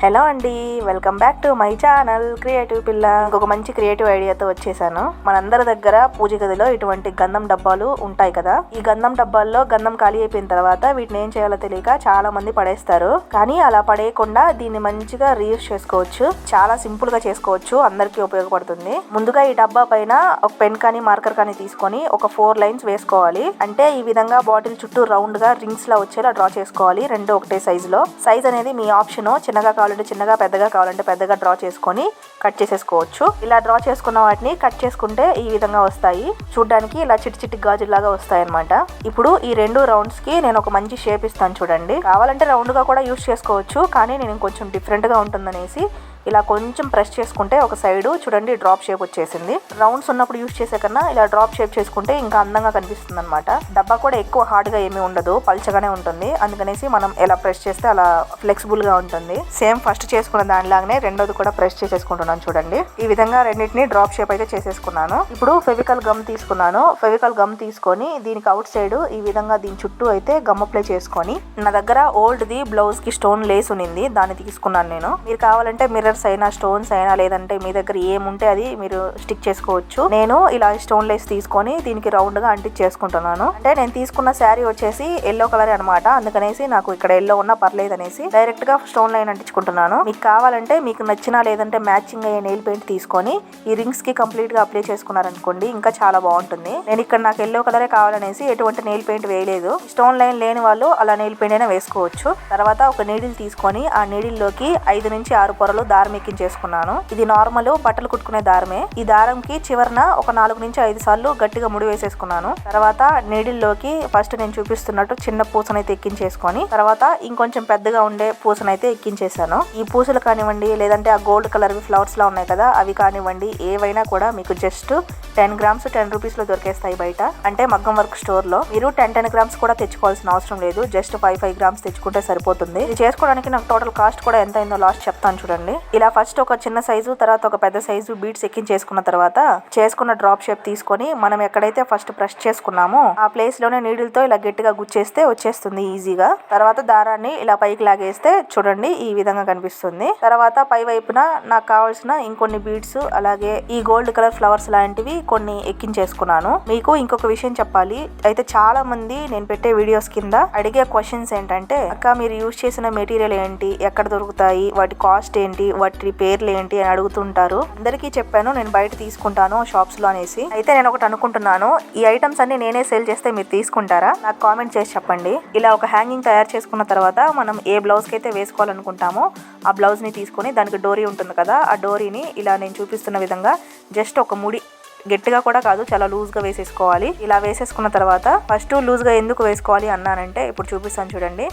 Hello అండి welcome back to my channel creative పిల్ల. ఇంకొక మంచి క్రియేటివ్ ఐడియాతో వచ్చేసాను. మనందరి దగ్గర పూజ గదిలో ఇటువంటి గంధం డబ్బాలు ఉంటాయి కదా. ఈ గంధం డబ్బాల్లో గంధం ఖాళీ అయిపోయిన తర్వాత వీటిని ఏం చేయాలో తెలియక చాలా మంది పడేస్తారు. కానీ అలా పడేయకుండా దీన్ని మంచిగా రీయూస్ చేసుకోవచ్చు. చాలా సింపుల్గా చేసుకోవచ్చు. అందరికీ ఉపయోగపడుతుంది. ముందుగా ఈ డబ్బా పైన ఒక పెన్ కానీ మార్కర్ కానీ తీసుకొని ఒక ఫోర్ లైన్స్ వేసుకోవాలి. అంటే ఈ విధంగా బాటిల్ చుట్టూ రౌండ్గా రింగ్స్ లా వచ్చేలా డ్రా చేసుకోవాలి. రెండు ఒకటే సైజులో సైజ్ అనేది మీ ఆప్షన్ చిన్నగా కావాలంటే చిన్నగా పెద్దగా కావాలంటే పెద్దగా డ్రా చేసుకొని కట్ చేసేసుకోవచ్చు. ఇలా డ్రా చేసుకున్న వాటిని కట్ చేసుకుంటే ఈ విధంగా వస్తాయి. చూడడానికి ఇలా చిట్టి చిట్టి గాజులాగా వస్తాయి అనమాట ఇప్పుడు ఈ రెండు రౌండ్స్కి నేను ఒక మంచి షేప్ ఇస్తాను చూడండి. కావాలంటే రౌండ్గా కూడా యూస్ చేసుకోవచ్చు. కానీ నేను కొంచెం డిఫరెంట్గా ఉంటుందనేసి ఇలా కొంచెం ప్రెస్ చేసుకుంటే ఒక సైడు చూడండి డ్రాప్ షేప్ వచ్చేసింది. రౌండ్స్ ఉన్నప్పుడు యూస్ చేసే కన్నా ఇలా డ్రాప్ షేప్ చేసుకుంటే ఇంకా అందంగా కనిపిస్తుంది అనమాట డబ్బా కూడా ఎక్కువ హార్డ్గా ఏమీ ఉండదు పల్చగానే ఉంటుంది. అందుకనేసి మనం ఎలా ప్రెస్ చేస్తే అలా ఫ్లెక్సిబుల్గా ఉంటుంది. సేమ్ ఫస్ట్ చేసుకున్న దానిలాగానే రెండోది కూడా ప్రెస్ చేసేసుకుంటున్నాను చూడండి. ఈ విధంగా రెండింటిని డ్రాప్ షేప్ అయితే చేసేసుకున్నాను. ఇప్పుడు ఫెవికల్ గమ్ తీసుకున్నాను. ఫెవికల్ గమ్ తీసుకొని దీనికి అవుట్ సైడ్ ఈ విధంగా దీని చుట్టూ అయితే గమ్ అప్లై చేసుకొని నా దగ్గర ఓల్డ్ ది బ్లౌజ్కి స్టోన్ లేస్ ఉన్నింది దాన్ని తీసుకున్నాను నేను. మీరు కావాలంటే మిర్రర్ కలర్స్ అయినా స్టోన్స్ అయినా లేదంటే మీ దగ్గర ఏముంటే అది మీరు స్టిక్ చేసుకోవచ్చు. నేను ఇలా స్టోన్ లెస్ తీసుకొని దీనికి రౌండ్గా అంటించేసుకుంటున్నాను. అంటే నేను తీసుకున్న శారీ వచ్చేసి ఎల్లో కలర్ అనమాట అందుకనేసి నాకు ఇక్కడ ఎల్లో ఉన్నా పర్లేదు అనేసి డైరెక్ట్గా స్టోన్ లైన్ అంటించుకుంటున్నాను. మీకు కావాలంటే మీకు నచ్చినా లేదంటే మ్యాచింగ్ అయ్యే నెయిల్ పెయింట్ తీసుకొని ఈ రింగ్స్కి కంప్లీట్గా అప్లై చేసుకున్నారనుకోండి ఇంకా చాలా బాగుంటుంది. నేను ఇక్కడ నాకు ఎల్లో కలరే కావాలనేసి ఎటువంటి నెయిల్ పెయింట్ వేయలేదు. స్టోన్ లైన్ లేని వాళ్ళు అలా నెయిల్ పెయింట్ అయినా వేసుకోవచ్చు. తర్వాత ఒక నీడిల్ తీసుకొని ఆ నీడిల్లోకి ఐదు నుంచి ఆరు పొరలు దారం ఎక్కించేసుకున్నాను ఇది నార్మల్ బట్టలు కుట్టుకునే దారమే. ఈ దారంకి చివరన ఒక నాలుగు నుంచి ఐదు సార్లు గట్టిగా ముడి వేసేసుకున్నాను. తర్వాత నీడిల్లోకి ఫస్ట్ నేను చూపిస్తున్నట్టు చిన్న పూసనైతే ఎక్కించేసుకొని తర్వాత ఇంకొంచెం పెద్దగా ఉండే పూసనైతే ఎక్కించేసాను ఈ పూసలు కానివ్వండి లేదంటే ఆ గోల్డ్ కలర్ ఫ్లవర్స్ లా ఉన్నాయి కదా అవి కానివ్వండి ఏవైనా కూడా మీకు జస్ట్ టెన్ గ్రామ్స్ టెన్ రూపీస్లో దొరికేస్తాయి బయట. అంటే మగ్గం వర్క్ స్టోర్లో మీరు టెన్ టెన్ గ్రామ్స్ కూడా తెచ్చుకోవాల్సిన అవసరం లేదు. జస్ట్ ఫైవ్ ఫైవ్ గ్రామ్స్ తెచ్చుకుంటే సరిపోతుంది. ఇది చేసుకోవడానికి నాకు టోటల్ కాస్ట్ కూడా ఎంత అయిందో లాస్ట్ చెప్తాను చూడండి. ఇలా ఫస్ట్ ఒక చిన్న సైజు తర్వాత ఒక పెద్ద సైజు బీట్స్ ఎక్కించేసుకున్న తర్వాత చేసుకున్న డ్రాప్ షేప్ తీసుకొని మనం ఎక్కడైతే ఫస్ట్ ప్రెస్ చేసుకున్నామో ఆ ప్లేస్లోనే నీడిల్తో ఇలా గట్టిగా గుచ్చేస్తే వచ్చేస్తుంది ఈజీగా. తర్వాత దారాన్ని ఇలా పైకి లాగేస్తే చూడండి ఈ విధంగా కనిపిస్తుంది. తర్వాత పై వైపున నాకు కావాల్సిన ఇంకొన్ని బీడ్స్ అలాగే ఈ గోల్డ్ కలర్ ఫ్లవర్స్ లాంటివి కొన్ని ఎక్కించేసుకున్నాను. మీకు ఇంకొక విషయం చెప్పాలి. అయితే చాలా మంది నేను పెట్టే వీడియోస్ కింద అడిగే క్వశ్చన్స్ ఏంటంటే అక్క మీరు యూజ్ చేసిన మెటీరియల్ ఏంటి? ఎక్కడ దొరుకుతాయి? వాటి కాస్ట్ ఏంటి? వాటి పేర్లు ఏంటి? అని అడుగుతుంటారు. అందరికీ చెప్పాను నేను బయట తీసుకుంటాను షాప్స్లో అనేసి. అయితే నేను ఒకటి అనుకుంటున్నాను. ఈ ఐటమ్స్ అన్ని నేనే సేల్ చేస్తే మీరు తీసుకుంటారా? నాకు కామెంట్ చేసి చెప్పండి. ఇలా ఒక హ్యాంగింగ్ తయారు చేసుకున్న తర్వాత మనం ఏ బ్లౌజ్కి అయితే వేసుకోవాలనుకుంటామో ఆ బ్లౌజ్ని తీసుకొని దానికి డోరీ ఉంటుంది కదా ఆ డోరీని ఇలా నేను చూపిస్తున్న విధంగా జస్ట్ ఒక ముడి గట్టిగా కూడా కాదు చాలా లూజ్గా వేసేసుకోవాలి. ఇలా వేసేసుకున్న తర్వాత ఫస్ట్ లూజ్గా ఎందుకు వేసుకోవాలి అన్నానంటే ఇప్పుడు చూపిస్తాను చూడండి.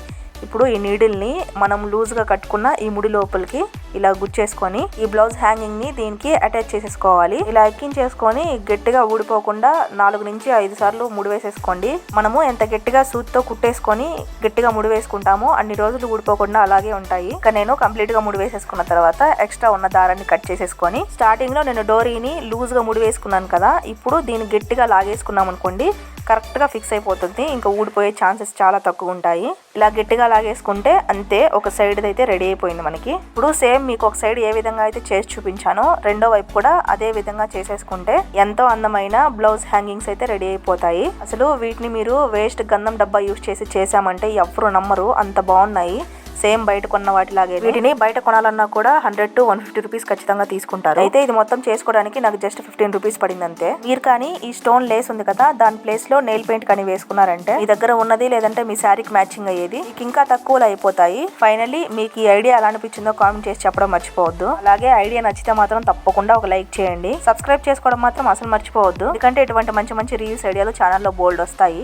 ఇప్పుడు ఈ నీడిల్ని మనం లూజ్గా కట్టుకున్న ఈ ముడి లోపలికి ఇలా గుచ్చేసుకొని ఈ బ్లౌజ్ హ్యాంగింగ్ని దీనికి అటాచ్ చేసేసుకోవాలి. ఇలా ఎక్కించేసుకొని గట్టిగా ఊడిపోకుండా నాలుగు నుంచి ఐదు సార్లు ముడి వేసేసుకోండి. మనము ఎంత గట్టిగా సూత్తో కుట్టేసుకొని గట్టిగా ముడివేసుకుంటామో అన్ని రోజులు ఊడిపోకుండా అలాగే ఉంటాయి. ఇక నేను కంప్లీట్గా ముడి వేసేసుకున్న తర్వాత ఎక్స్ట్రా ఉన్న దారాన్ని కట్ చేసేసుకొని స్టార్టింగ్లో నేను డోరీని లూజ్గా ముడి వేసుకున్నాను కదా ఇప్పుడు దీన్ని గట్టిగా లాగేసుకున్నాం అనుకోండి కరెక్ట్గా ఫిక్స్ అయిపోతుంది. ఇంకా ఊడిపోయే ఛాన్సెస్ చాలా తక్కువ ఉంటాయి. ఇలా గట్టిగా లాగేసుకుంటే అంతే ఒక సైడ్ అయితే రెడీ అయిపోయింది మనకి. ఇప్పుడు సేమ్ మీకు ఒక సైడ్ ఏ విధంగా అయితే చేసి చూపించానో రెండో వైపు కూడా అదే విధంగా చేసేసుకుంటే ఎంతో అందమైన బ్లౌజ్ హ్యాంగింగ్స్ అయితే రెడీ అయిపోతాయి. అసలు వీటిని మీరు వేస్ట్ గంధం డబ్బా యూస్ చేసి చేసామంటే ఎవరు నమ్మరు. అంత బాగున్నాయి. సేమ్ బయట కొన్న వాటిలాగే వీటిని బయట కొనాలన్నా కూడా hundred to one fifty rupees ఖచ్చితంగా తీసుకుంటారు. అయితే ఇది మొత్తం చేసుకోవడానికి నాకు జస్ట్ ఫిఫ్టీన్ రూపీస్ పడింది అంతే మీరు కానీ ఈ స్టోన్ లేస్ ఉంది కదా దాని ప్లేస్లో నెయిల్ పెయింట్ కానీ వేసుకున్నారంటే మీ దగ్గర ఉన్నది లేదంటే మీ శారీకి మ్యాచింగ్ అయ్యేది మీకు ఇంకా తక్కువలో అయిపోతాయి. ఫైనలీ మీకు ఈ ఐడియా ఎలా అనిపించిందో కామెంట్ చేసి చెప్పడం మర్చిపోవద్దు. అలాగే ఐడియా నచ్చితే మాత్రం తప్పకుండా ఒక లైక్ చేయండి. సబ్స్క్రైబ్ చేసుకోవడం మాత్రం అసలు మర్చిపోవద్దు. ఎందుకంటే ఇటువంటి మంచి మంచి రీల్స్ ఐడియాలు ఛానల్లో బోల్డ్ వస్తాయి.